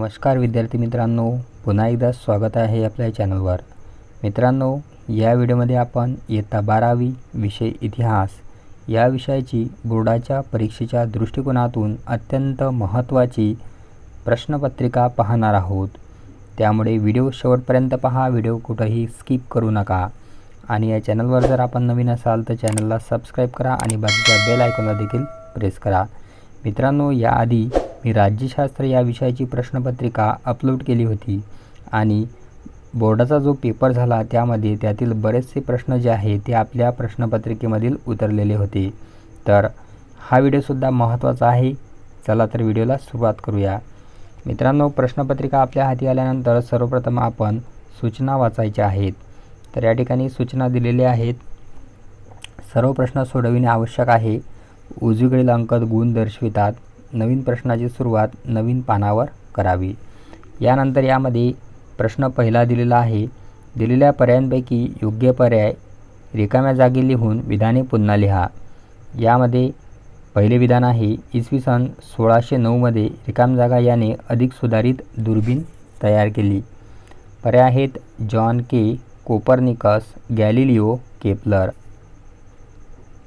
नमस्कार विद्यार्थी मित्रांनो पुन्हा एकदा स्वागत आहे आपल्या चॅनलवर. मित्रांनो या व्हिडिओमध्ये आपण इयत्ता बारावी विषय इतिहास या विषयाची बोर्डाच्या परीक्षेच्या दृष्टिकोनातून अत्यंत महत्त्वाची प्रश्नपत्रिका पाहणार आहोत. त्यामुळे व्हिडिओ शेवटपर्यंत पहा व्हिडिओ कुठंही स्किप करू नका. आणि या चॅनलवर जर आपण नवीन असाल तर चॅनलला सबस्क्राईब करा आणि बाजूच्या बेल आयकॉनला देखील प्रेस करा. मित्रांनो याआधी मी राज्यशास्त्र या विषयाची प्रश्नपत्रिका अपलोड केली होती. आणि बोर्डाचा जो पेपर झाला त्यामध्ये त्यातील बरेचसे प्रश्न जे आहे ते आपल्या प्रश्नपत्रिकेमधील उतरलेले होते. तर हा व्हिडिओसुद्धा महत्त्वाचा आहे. चला तर व्हिडिओला सुरुवात करूया. मित्रांनो प्रश्नपत्रिका आपल्या हाती आल्यानंतर सर्वप्रथम आपण सूचना वाचायच्या आहेत. तर या ठिकाणी सूचना दिलेल्या आहेत. सर्व प्रश्न सोडविणे आवश्यक आहे. उजवीकडील अंकात गुण दर्शवितात. नवीन प्रश्नाची सुरुवात नवीन पानावर करावी. यानंतर यामध्ये प्रश्न पहिला दिलेला आहे. दिलेल्या पर्यायांपैकी योग्य पर्याय रिकाम्या जागी लिहून विधाने पुन्हा लिहा. यामध्ये पहिले विधान आहे इसवी सन सोळाशे नऊमध्ये रिकाम जागा याने अधिक सुधारित दुर्बीण तयार केली. पर्याय आहेत John K. Copernicus Galileo Kepler.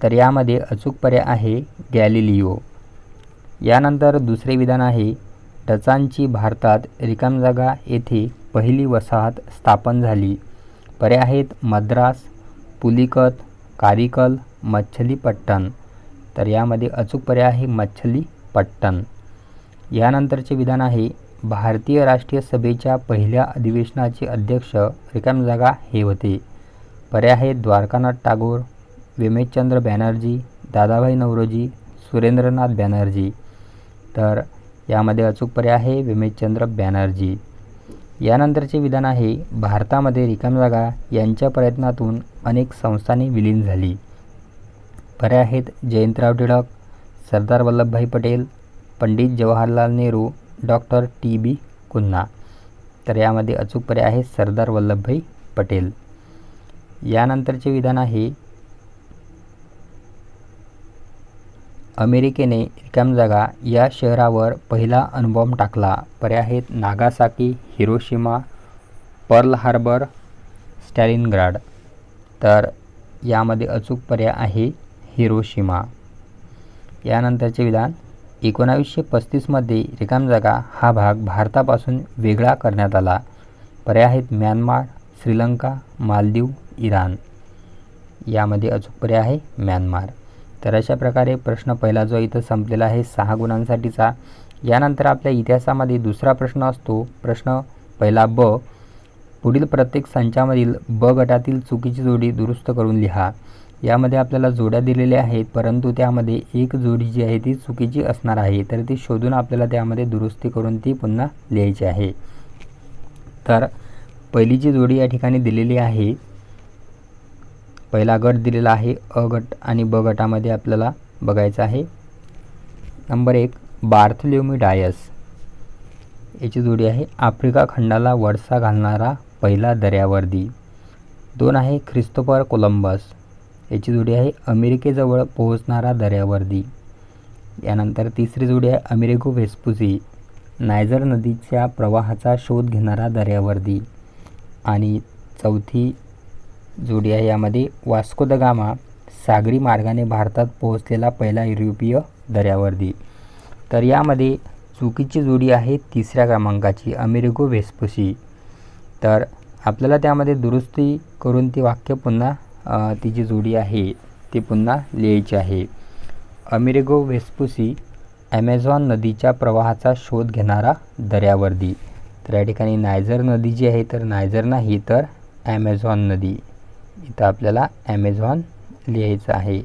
तर यामध्ये अचूक पर्याय आहे गॅलिलिओ. यानंतर दुसरे विधान आहे डचांची भारतात रिकाम जागा येथे पहिली वसाहत स्थापन झाली. पर्याय आहेत मद्रास पुलिकत कारिकल मच्छलीपट्टण. तर यामध्ये अचूक पर्याय आहे मच्छलीपट्टण. यानंतरचे विधान आहे भारतीय राष्ट्रीय सभेच्या पहिल्या अधिवेशनाचे अध्यक्ष रिकाम जागा हे होते. पर्याय आहेत द्वारकानाथ टागोर विमेशचंद्र बॅनर्जी दादाभाई नवरोजी सुरेंद्रनाथ बॅनर्जी. तर यामध्ये अचूक पर्याय आहे विमेशचंद्र बॅनर्जी. यानंतरचे विधान आहे भारतामध्ये रिकाम जागा यांच्या प्रयत्नातून अनेक संस्थांनी विलीन झाली. पर्याय आहेत Jayantrao Tilak Sardar Vallabhbhai Patel Pandit Jawaharlal Nehru doctor T B Cunha तर यामध्ये अचूक पर्याय आहे सरदार वल्लभभाई पटेल. यानंतरचे विधान आहे अमेरिकेने रिकाम जागा या शहरावर पहिला अणुबॉम्ब टाकला. पर्याय आहेत Nagasaki Hiroshima Pearl Harbor Stalingrad. तर यामध्ये अचूक पर्याय आहे हिरोशिमा. यानंतरचे विधान. एकोणावीसशे पस्तीसमध्ये रिकाम जागा हा भाग भारतापासून वेगळा करण्यात आला. पर्याय आहेत म्यानमार श्रीलंका मालदीव इराण. यामध्ये अचूक पर्याय आहे म्यानमार. तर अशा प्रकारे प्रश्न पहिला जो इथं संपलेला आहे सहा गुणांसाठीचा. यानंतर आपल्या इतिहासामध्ये दुसरा प्रश्न असतो प्रश्न पहिला ब. पुढील प्रत्येक संचामधील ब गटातील चुकीची जोडी दुरुस्त करून लिहा. यामध्ये आपल्याला जोड्या दिलेल्या आहेत परंतु त्यामध्ये एक जोडी जी आहे ती चुकीची असणार आहे तर ती शोधून आपल्याला त्यामध्ये दुरुस्ती करून ती पुन्हा लिहायची आहे. तर पहिलीची जोडी या ठिकाणी दिलेली आहे. पहिला गट दिलेला आहे अ गट आणि ब गटामध्ये आपल्याला बघायचं आहे. नंबर एक बार्थलोमी डायस. याची जोडी आहे आफ्रिका खंडाला वरसा घालणारा पहिला दर्यावर्दी दोन आहे ख्रिस्तोफर कोलंबस. याची जोडी आहे अमेरिकेजवळ पोहोचणारा दर्यावर्दी यानंतर तिसरी जोडी आहे अमेरिको वेस्पुसी. नायजर नदीच्या प्रवाहाचा शोध घेणारा दर्यावर्दी आणि चौथी जोडी आहे यामध्ये वास्को द गामा सागरी मार्गाने भारतात पोहोचलेला पहिला युरोपीय दर्यावर्दी तर यामध्ये चुकीची जोडी आहे तिसऱ्या क्रमांकाची अमेरिको वेस्पुसी. तर आपल्याला त्यामध्ये दुरुस्ती करून ती वाक्य पुन्हा ती जी जोडी आहे ती पुन्हा लिहायची आहे. अमेरिगो वेस्पुसी ॲमेझॉन नदीच्या प्रवाहाचा शोध घेणारा दर्यावर्दी तर या ठिकाणी नायझर नदी जी आहे तर नायझर नाही तर ॲमेझॉन नदी. इथं आपल्याला ॲमेझॉन लिहायचं आहे.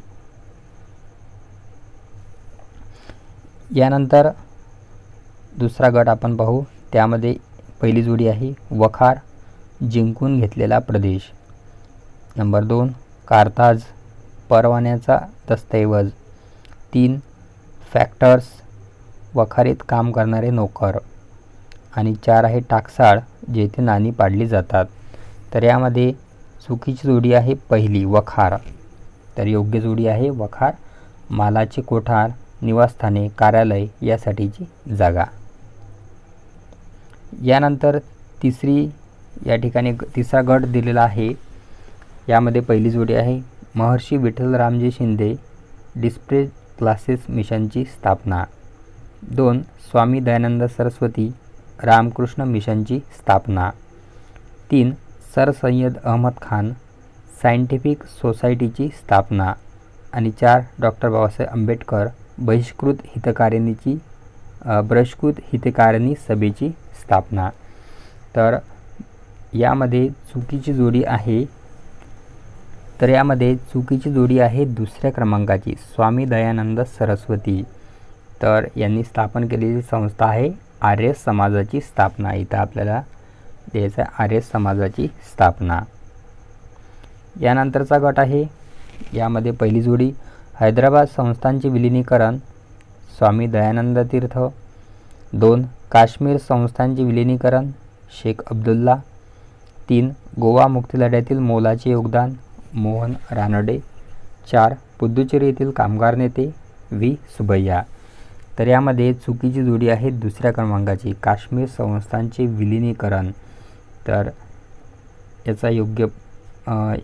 यानंतर दुसरा गट आपण पाहू. त्यामध्ये पहिली जोडी आहे वखार जिंकून घेतलेला प्रदेश. नंबर दोन कारताज परवान्याचा दस्तऐवज. तीन फॅक्टर्स वखारीत काम करणारे नोकर. आणि चार आहे टाकसाळ जेथे नाणी पाडली जातात. तर यामध्ये चुकीची जोडी आहे पहिली वखार. तर योग्य जोडी आहे वखार. मालाचे कोठार निवासस्थाने कार्यालय यासाठीची जागा. यानंतर तिसरी या ठिकाणी ग- तिसरा गट दिलेला आहे. यामध्ये पहिली जोडी आहे महर्षी विठ्ठलरामजी शिंदे डिस्प्ले क्लासेस मिशनची स्थापना. दोन स्वामी दयानंद सरस्वती रामकृष्ण मिशनची स्थापना. तीन सर सय्यद अहमद खान सायंटिफिक सोसायटीची स्थापना आणि चार डॉक्टर बाबासाहेब आंबेडकर बहिष्कृत हितकारिणीची बहिष्कृत हितकारिणी सभेची स्थापना. तर यामध्ये चुकीची जोडी आहे. तर यामध्ये चुकीची जोडी आहे दुसऱ्या क्रमांकाची स्वामी दयानंद सरस्वती. तर यांनी स्थापन केलेली संस्था आहे आर्य समाजाची स्थापना. इथं आपल्याला द्यायचा आहे आर्य समाजाची स्थापना. यानंतरचा गट आहे. यामध्ये पहिली जोडी हैदराबाद संस्थांचे विलिनीकरण स्वामी दयानंद तीर्थ दोन काश्मीर संस्थांचे विलिनीकरण शेख अब्दुल्ला तीन गोवा मुक्तीलढ्यातील मोलाचे योगदान मोहन रानडे चार पुदुचेरी येथील कामगार नेते व्ही सुबैया. तर यामध्ये चुकीची जोडी आहे दुसऱ्या क्रमांकाची काश्मीर संस्थांचे विलिनीकरण. तर याचा योग्य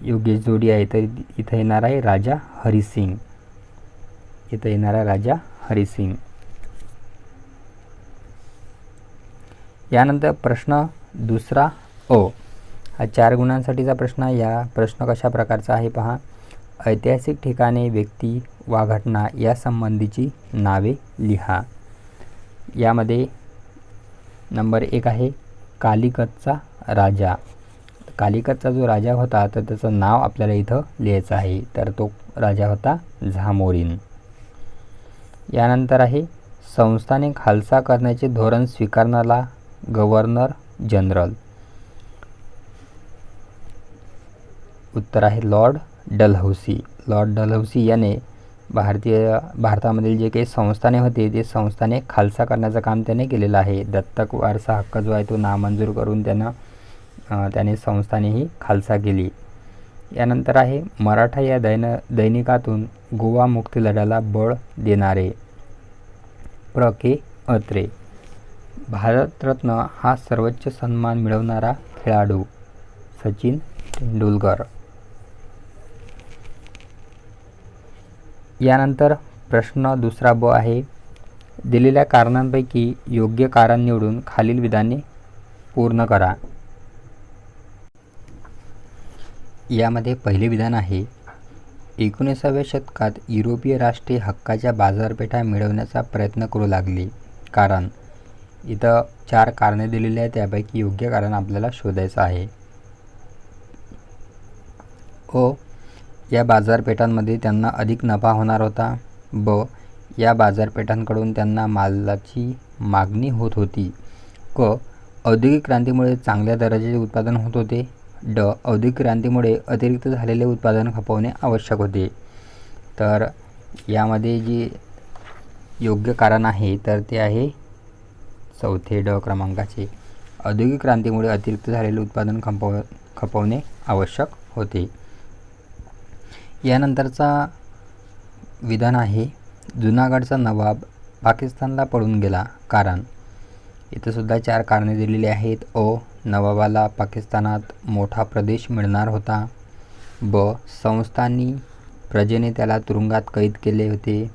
योग्य जोडी आहे तर इथं येणार आहे राजा हरिसिंग. इथं येणार आहे राजा हरिसिंग. यानंतर प्रश्न दुसरा ओ. हा चार गुणांसाठीचा प्रश्न आहे. या प्रश्न कशा प्रकारचा आहे पहा. ऐतिहासिक ठिकाणे व्यक्ती वा घटना या संबंधीची नावे लिहा. यामध्ये नंबर एक आहे कालिकतचा राजा. कालिकतचा जो राजा होता तर त्याचं नाव आपल्याला इथं लिहायचं आहे. तर तो राजा होता झामोरीन. यानंतर आहे संस्थाने खालसा करण्याचे धोरण स्वीकारणारा गव्हर्नर जनरल. उत्तर आहे लॉर्ड डलहौसी. लॉर्ड डलहौसी याने भारतीय भारतामधील जे काही संस्थाने होते ते संस्थाने खालसा करण्याचं काम त्याने केलेलं आहे. दत्तक वारसा हक्क जो आहे तो नामंजूर करून त्यानं त्याने संस्थानेही खालसा केली. यानंतर आहे मराठा या दैन दैनिकातून गोवा मुक्ती लढ्याला बळ देणारे प्र. के. अत्रे. भारतरत्न हा सर्वोच्च सन्मान मिळवणारा खेळाडू सचिन तेंडुलकर. यानंतर प्रश्न दुसरा ब आहे दिलेल्या कारणांपैकी योग्य कारण निवडून खालील विधाने पूर्ण करा. यामध्ये पहिले विधान आहे एकोणीसाव्या शतकात युरोपीय राष्ट्रे हक्काच्या बाजारपेठा मिळवण्याचा प्रयत्न करू लागली. कारण इथं चार कारणे दिलेली आहेत त्यापैकी योग्य कारण आपल्याला शोधायचं आहे. ओ या बाजारपेठांमध्ये त्यांना अधिक नफा होणार होता. ब या बाजारपेठांकडून त्यांना मालाची मागणी होत होती. क औद्योगिक क्रांतीमुळे चांगल्या दर्जाचे उत्पादन होत होते. ड औद्योगिक क्रांतीमुळे अतिरिक्त झालेले उत्पादन खपवणे आवश्यक होते. तर यामध्ये जी योग्य कारण आहे तर ते आहे चौथे ड क्रमांकाचे. औद्योगिक क्रांतीमुळे अतिरिक्त झालेले उत्पादन खपव खपवणे आवश्यक होते. यानंतरचा विधान आहे जुनागडचा नवाब पाकिस्तानला पळून गेला कारण. इथंसुद्धा चार कारणे दिलेली आहेत. ओ नवाबाला पाकिस्तानात मोठा प्रदेश मिळणार होता. ब. संस्थांनी प्रजेने त्याला तुरुंगात कैद केले होते.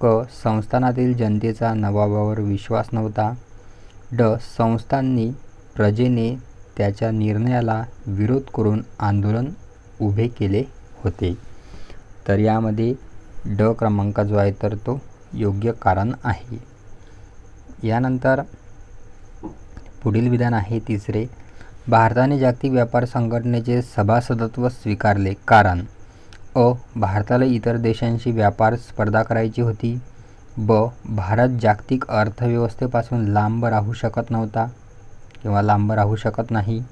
क. संस्थानातील जनतेचा नवाबावर विश्वास नव्हता. ड. संस्थांनी प्रजेने त्याच्या निर्णयाला विरोध करून आंदोलन उभे केले होते. तर यामध्ये ड क्रमांक जो आहे तर तो योग्य कारण आहे. यानंतर पुढील विधान आहे तिसरे. भारताने जागतिक व्यापार संघटनेचे सभासदत्व स्वीकारले. कारण अ भारताला इतर देशांशी व्यापार स्पर्धा करायची होती. ब भारत जागतिक अर्थव्यवस्थेपासून लांब राहू शकत नव्हता किंवा लांब राहू शकत नाही.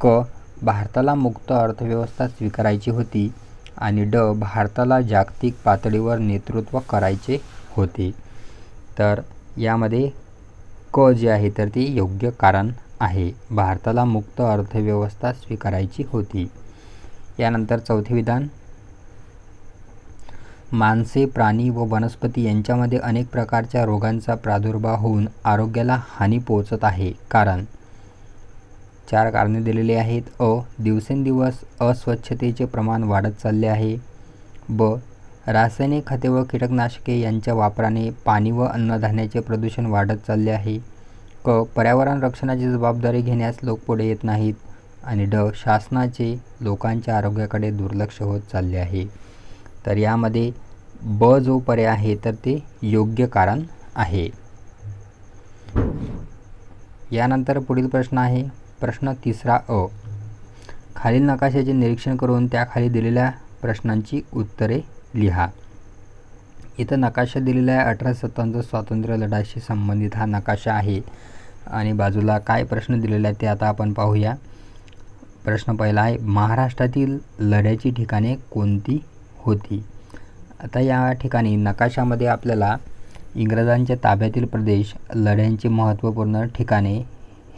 क भारताला मुक्त अर्थव्यवस्था स्वीकारायची होती आणि ड भारताला जागतिक पातळीवर नेतृत्व करायचे होते. तर यामध्ये क जे आहे तर ती योग्य कारण आहे. भारताला मुक्त अर्थव्यवस्था स्वीकारायची होती. यानंतर चौथे विधान. माणसे प्राणी व वनस्पती यांच्यामध्ये अनेक प्रकारच्या रोगांचा प्रादुर्भाव होऊन आरोग्याला हानी पोहोचत आहे. कारण चार कारणे दिलेली आहेत. अ दिवसेंदिवस अस्वच्छतेचे प्रमाण वाढत चालले आहे. ब रासायनिक खते व कीटकनाशके यांच्या वापराने पाणी व अन्नधान्याचे प्रदूषण वाढत चालले आहे. क पर्यावरण रक्षणाची जबाबदारी घेण्यास लोक पुढे येत नाहीत आणि ड शासनाचे लोकांच्या आरोग्याकडे दुर्लक्ष होत चालले आहे. तर यामध्ये ब जो पर्याय आहे तर ते योग्य कारण आहे. यानंतर पुढील प्रश्न आहे. प्रश्न तिसरा अ. खालील नकाशाचे निरीक्षण करून त्याखाली दिलेल्या प्रश्नांची उत्तरे लिहा. इथं नकाशा दिलेला आहे अठरा सत्तावन्नचा स्वातंत्र्य लढ्याशी संबंधित हा नकाशा आहे. आणि बाजूला काय प्रश्न दिलेले आहेत ते आता आपण पाहूया. प्रश्न पहिला आहे महाराष्ट्रातील लढ्याची ठिकाणे कोणती होती? आता या ठिकाणी नकाशामध्ये आपल्याला इंग्रजांच्या ताब्यातील प्रदेश लढ्यांची महत्त्वपूर्ण ठिकाणे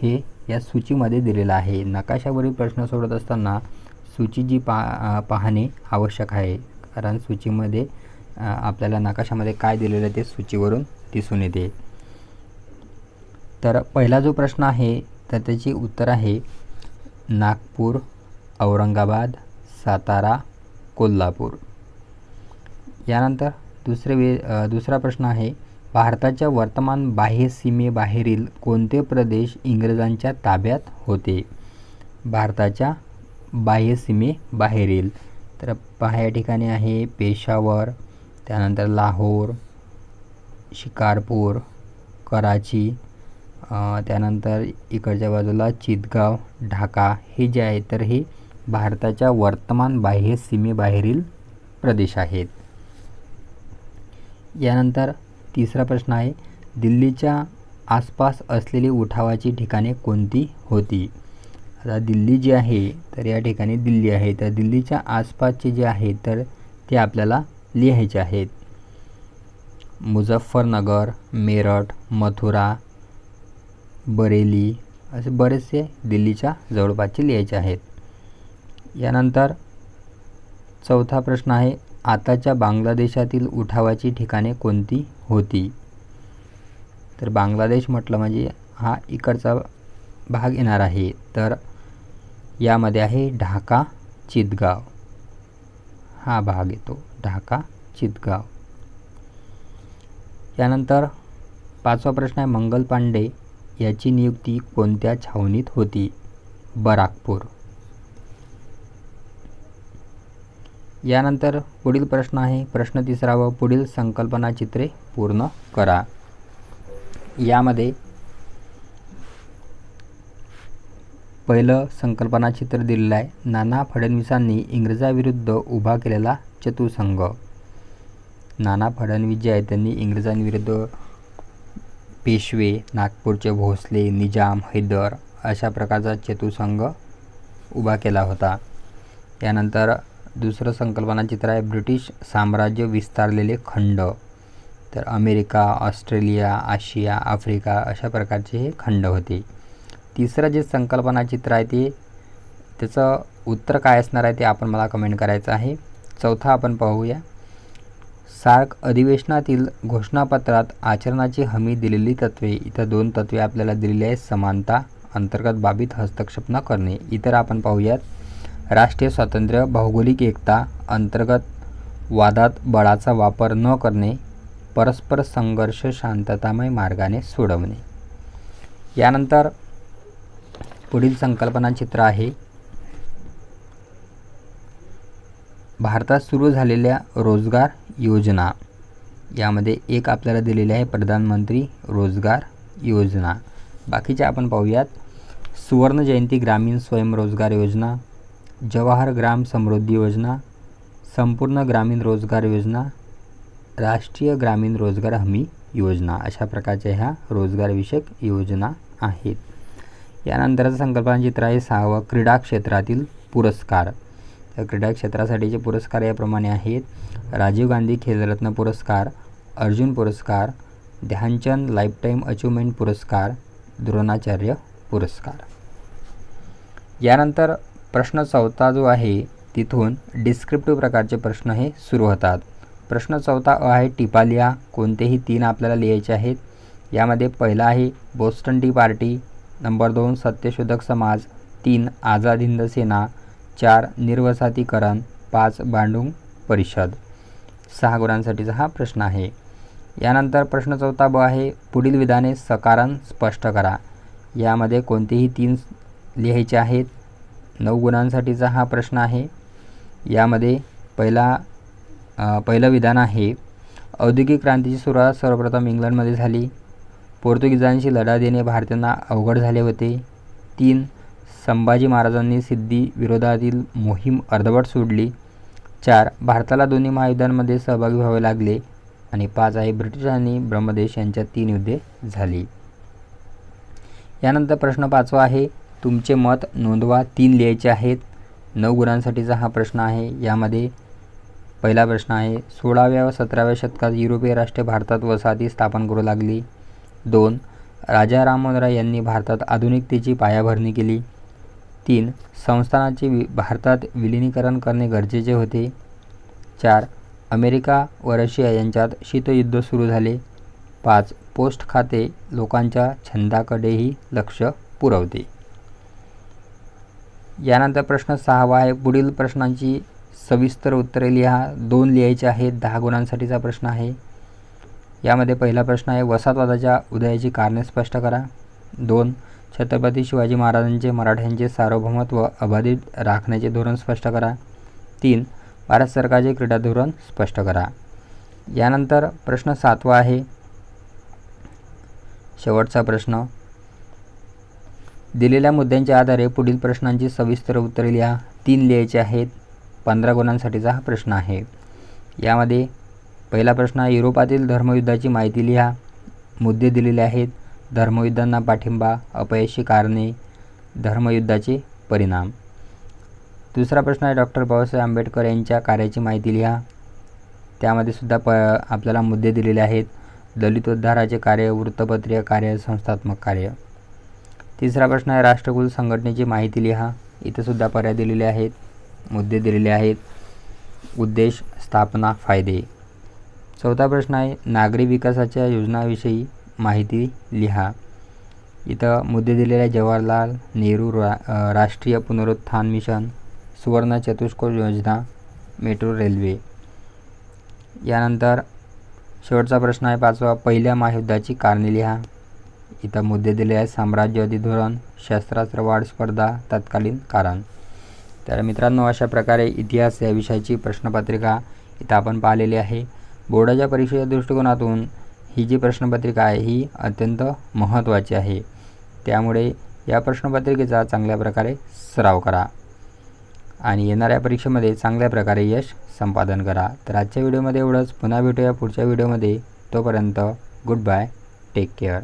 हे या सूचीमध्ये दिलेलं आहे. नकाशावरील प्रश्न सोडत असताना सूची जी पा पाहणे आवश्यक आहे. कारण सूचीमध्ये आपल्याला नकाशामध्ये काय दिलेलं ते सूचीवरून दिसून येते. तर पहिला जो प्रश्न आहे तर त्याची उत्तर आहे नागपूर औरंगाबाद सातारा कोल्हापूर. यानंतर दुसरे वे दुसरा प्रश्न आहे भारताच्या वर्तमान बाह्य सीमेबाहेरील कोणते प्रदेश इंग्रजांच्या ताब्यात होते? भारताच्या बाह्य सीमेबाहेरील तर पहा या ठिकाणी आहे पेशावर त्यानंतर लाहोर शिकारपूर कराची त्यानंतर इकडच्या बाजूला चितगाव ढाका हे जे आहे तर हे भारताच्या वर्तमान बाह्य सीमेबाहेरील प्रदेश आहेत. यानंतर तिसरा प्रश्न आहे दिल्लीच्या आसपास असलेली उठावाची ठिकाणे कोणती होती? आता दिल्ली जी आहे तर या ठिकाणी दिल्ली आहे. तर दिल्लीच्या आसपासचे जे आहे तर ते आपल्याला लिहायचे आहेत. मुझफ्फरनगर मेरठ मथुरा बरेली असे बरेचसे दिल्लीच्या जवळपासचे लिहायचे आहेत. यानंतर चौथा प्रश्न आहे आताच्या बांगलादेशातील उठावाची ठिकाणे कोणती होती? तर बांगलादेश म्हटलं म्हणजे हा इकडचा भाग येणार आहे. तर यामध्ये आहे ढाका चितगाव. हा भाग येतो ढाका चितगाव. यानंतर पाचवा प्रश्न आहे मंगल पांडे याची नियुक्ती कोणत्या छावणीत होती? बराकपूर. यानंतर पुढील प्रश्न आहे प्रश्न तिसरा व पुढील संकल्पना चित्रे पूर्ण करा. यामध्ये पहिलं संकल्पनाचित्र दिलेलं आहे. नाना फडणवीसांनी इंग्रजाविरुद्ध उभा केलेला चतुसंघ नाना फडणवीस जे आहेत त्यांनी इंग्रजांविरुद्ध पेशवे नागपूरचे भोसले निजाम हैदर अशा प्रकारचा चतुसंघ उभा केला होता. यानंतर दुसरं संकल्पनाचित्र आहे ब्रिटिश साम्राज्य विस्तारलेले खंड. तर अमेरिका ऑस्ट्रेलिया आशिया आफ्रिका अशा प्रकारचे हे खंड होते. तिसरं जे संकल्पना चित्र आहे ते त्याचं उत्तर काय असणार आहे ते आपण मला कमेंट करायचं आहे. चौथा आपण पाहूया. सार्क अधिवेशनातील घोषणापत्रात आचरणाची हमी दिलेली तत्वे इतर दोन तत्वे आपल्याला दिलेली आहेत. समानता अंतर्गत बाबीत हस्तक्षेप न करणे इतर आपण पाहूयात. राष्ट्रीय स्वातंत्र्य भौगोलिक एकता अंतर्गत वादात बळाचा वापर न करणे परस्पर संघर्ष शांततामय मार्गाने सोडवणे. यानंतर पुढील संकल्पना चित्र आहे. भारतात सुरू झालेल्या रोजगार योजना. यामध्ये एक आपल्याला दिलेली आहे प्रधानमंत्री रोजगार योजना. बाकीच्या आपण पाहूयात. सुवर्ण जयंती ग्रामीण स्वयंरोजगार योजना जवाहर ग्राम समृद्धी योजना संपूर्ण ग्रामीण रोजगार योजना राष्ट्रीय ग्रामीण रोजगार हमी योजना. अशा प्रकारच्या ह्या रोजगारविषयक योजना आहेत. यानंतरचं संकल्पना चित्र आहे सहावं क्रीडा क्षेत्रातील पुरस्कार. तर क्रीडा क्षेत्रासाठीचे पुरस्कार याप्रमाणे आहेत राजीव गांधी खेलरत्न पुरस्कार अर्जुन पुरस्कार ध्यानचंद लाईफटाईम अचिव्हमेंट पुरस्कार द्रोणाचार्य पुरस्कार. यानंतर प्रश्न चौथा जो आहे तिथून डिस्क्रिप्टिव्ह प्रकारचे प्रश्न हे सुरू होतात. प्रश्न चौथा अ आहे टिपा लिहा कोणतेही तीन आपल्याला लिहायचे आहेत. यामध्ये पहिला आहे बोस्टन टी पार्टी. नंबर दोन सत्यशोधक समाज तीन आझाद हिंद सेना चार निर्वसातीकरण पाच बांडुंग परिषद. सहा गुणांसाठीचा हा प्रश्न आहे. यानंतर प्रश्न चौथा ब आहे पुढील विधाने सकारण स्पष्ट करा. यामध्ये कोणतेही तीन लिहायचे आहेत? नऊ गुणांसाठीचा हा प्रश्न आहे. यामध्ये पहिला पहिलं विधान आहे. औद्योगिक क्रांतीची सुरुवात सर्वप्रथम इंग्लंडमध्ये झाली. पोर्तुगीजांशी लढा देणे भारतीयांना अवघड झाले होते. तीन संभाजी महाराजांनी सिद्धी विरोधातील मोहीम अर्धवट सोडली. चार भारताला दोन्ही महायुद्धांमध्ये सहभागी व्हावे लागले. आणि पाच आहे ब्रिटिश आणि ब्रह्मदेश यांच्यात तीन युद्धे झाली. यानंतर प्रश्न पाचवा आहे तुमचे मत नोंदवा. तीन लिहायचे आहेत. नऊ गुणांसाठीचा हा प्रश्न आहे. यामध्ये पहिला प्रश्न आहे सोळाव्या व सतराव्या शतकात युरोपीय राष्ट्रे भारतात वसाहती स्थापन करू लागली. दोन राजा रामोनराय यांनी भारतात आधुनिकतेची पायाभरणी केली. तीन संस्थानाचे वि भारतात विलिनीकरण करणे गरजेचे होते. चार अमेरिका व रशिया यांच्यात शीतयुद्ध सुरू झाले. पाच पोस्ट खाते लोकांच्या छंदाकडेही लक्ष पुरवते. यानंतर प्रश्न सहावा आहे. पुढील प्रश्नांची सविस्तर उत्तरे लिहा. दोन लिहायचे आहेत. दहा गुणांसाठीचा प्रश्न आहे. यामध्ये पहिला प्रश्न आहे वसाहतवादाच्या उदयाची कारणे स्पष्ट करा. दोन छत्रपती शिवाजी महाराजांचे मराठ्यांचे सार्वभौमत्व अबाधित राखण्याचे धोरण स्पष्ट करा. तीन भारत सरकारचे क्रीडा धोरण स्पष्ट करा. यानंतर प्रश्न सातवा आहे. शेवटचा प्रश्न. दिलेल्या मुद्द्यांच्या आधारे पुढील प्रश्नांची सविस्तर उत्तरे लिहा. तीन लिहायचे आहेत. पंधरा गुणांसाठीचा हा प्रश्न आहे. यामध्ये पहिला प्रश्न युरोपातील धर्मयुद्धाची माहिती लिहा. मुद्दे दिलेले आहेत. धर्मयुद्धांना पाठिंबा अपयशी कारणे धर्मयुद्धाचे परिणाम. दुसरा प्रश्न आहे डॉक्टर बाबासाहेब आंबेडकर यांच्या कार्याची माहिती लिहा. त्यामध्ये सुद्धा प आपल्याला मुद्दे दिलेले आहेत. दलित उद्धाराचे कार्य वृत्तपत्रीय कार्य संस्थात्मक कार्य. तिसरा प्रश्न आहे राष्ट्रकुल संघटनेची माहिती लिहा. इथंसुद्धा पर्याय दिलेले आहेत. मुद्दे दिलेले आहेत. उद्देश स्थापना फायदे. चौथा प्रश्न आहे नागरी विकासाच्या योजनाविषयी माहिती लिहा. इथं मुद्दे दिलेले जवाहरलाल नेहरू रा राष्ट्रीय पुनरुत्थान मिशन सुवर्ण चतुष्कोर योजना मेट्रो रेल्वे. यानंतर शेवटचा प्रश्न आहे पाचवा पहिल्या महायुद्धाची कारणे लिहा. इथं मुद्दे दिले आहेत साम्राज्य धोरण शस्त्रास्त्र वाढ स्पर्धा तत्कालीन कारण. तर मित्रांनो अशा प्रकारे इतिहास या विषयाची प्रश्नपत्रिका इथं आपण पाहिलेली आहे. बोर्डाच्या परीक्षेच्या दृष्टिकोनातून ही जी प्रश्नपत्रिका आहे ही अत्यंत महत्त्वाची आहे. त्यामुळे या प्रश्नपत्रिकेचा चांगल्या प्रकारे सराव करा आणि येणाऱ्या परीक्षेमध्ये चांगल्या प्रकारे यश संपादन करा. तर आजच्या व्हिडिओमध्ये एवढंच. पुन्हा भेटूया पुढच्या व्हिडिओमध्ये. तोपर्यंत गुड बाय टेक केअर